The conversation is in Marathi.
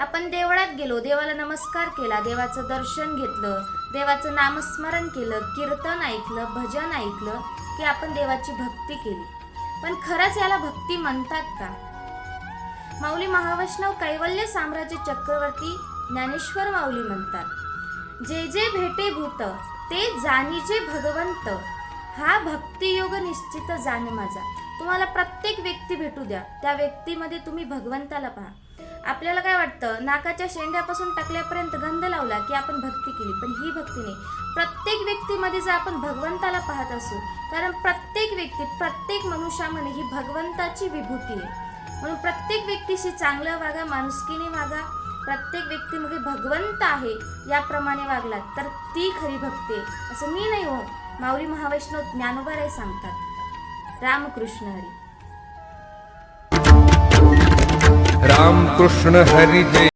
आपण देवळात गेलो देवाला नमस्कार केला देवाचं दर्शन घेतलं देवाचं नामस्मरण केलं कीर्तन ऐकलं भजन ऐकलं की आपण देवाची भक्ती केली. पण खरंच याला भक्ती म्हणतात का? माऊली महावैष्णव कैवल्य साम्राज्य चक्रवर्ती ज्ञानेश्वर माऊली म्हणतात जे जे भेटे भूत ते जाणीचे भगवंत. हा भक्तियोग निश्चित जाण माझा. तुम्हाला प्रत्येक व्यक्ती भेटू द्या. त्या व्यक्तीमध्ये तुम्ही भगवंताला पहा. आपल्याला काय वाटतं? नाकाच्या शेंड्यापासून टाकल्यापर्यंत गंध लावला की आपण भक्ती केली. पण ही भक्ती नाही. प्रत्येक व्यक्तीमध्ये जर आपण भगवंताला पाहत असू कारण प्रत्येक व्यक्ती प्रत्येक मनुष्यामध्ये ही भगवंताची विभूती आहे. म्हणून प्रत्येक व्यक्तीशी चांगलं वागा माणुसकीने वागा. प्रत्येक व्यक्तीमध्ये भगवंत आहे याप्रमाणे वागलात तर ती खरी भक्ती आहे. असं मी नाही हो. माऊली महावैष्णव ज्ञानोबाराय सांगतात. रामकृष्ण हरी. राम कृष्ण हरी जय।